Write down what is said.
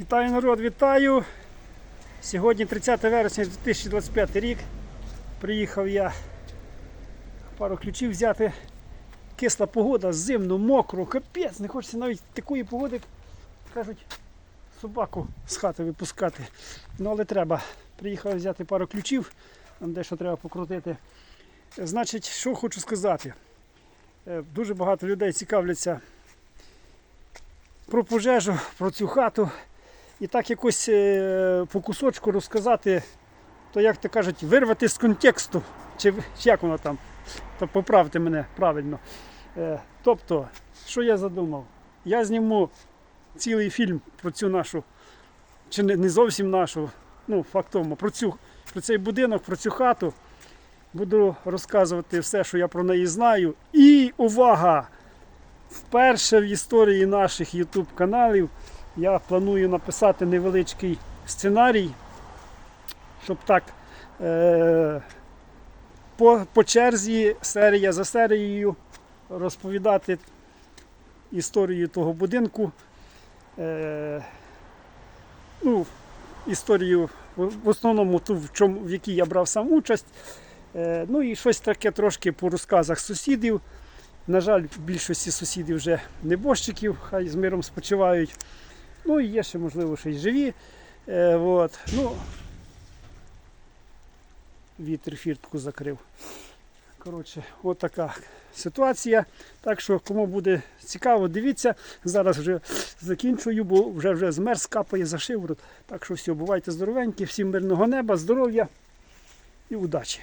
Вітаю народ, вітаю! Сьогодні 30 вересня 2025 рік. Приїхав я пару ключів взяти. Кисла погода, зимно, мокро, капець, не хочеться навіть такої погоди, кажуть, собаку з хати випускати. Ну але треба. Приїхав взяти пару ключів, там дещо треба покрутити. Значить, що хочу сказати. Е, Дуже багато людей цікавляться про пожежу, про цю хату. І так якось е, по кусочку розказати, то як то кажуть, вирвати з контексту. Чи, як воно там? То поправте мене правильно. Е, тобто, що я задумав? Я зніму цілий фільм про цю нашу, чи не, зовсім нашу, ну, факт про, цю, про цей будинок, про цю хату. Буду розказувати все, що я про неї знаю. І увага! Вперше в історії наших YouTube каналів я планую написати невеличкий сценарій, щоб так е- по, по черзі, серія за серією розповідати історію того будинку. Е- ну, історію в основному ту, в, чому, в якій я брав сам участь. Е, ну і щось таке трошки по розказах сусідів. На жаль, в більшості сусідів вже небожчиків, хай з миром спочивають. Ну і є ще, можливо, ще й живі. Е, от. ну, вітер фіртку закрив. Коротше, от така ситуація. Так що, кому буде цікаво, дивіться. Зараз вже закінчую, бо вже вже змерз, капає за шиворот. Так що все, бувайте здоровенькі, всім мирного неба, здоров'я і удачі!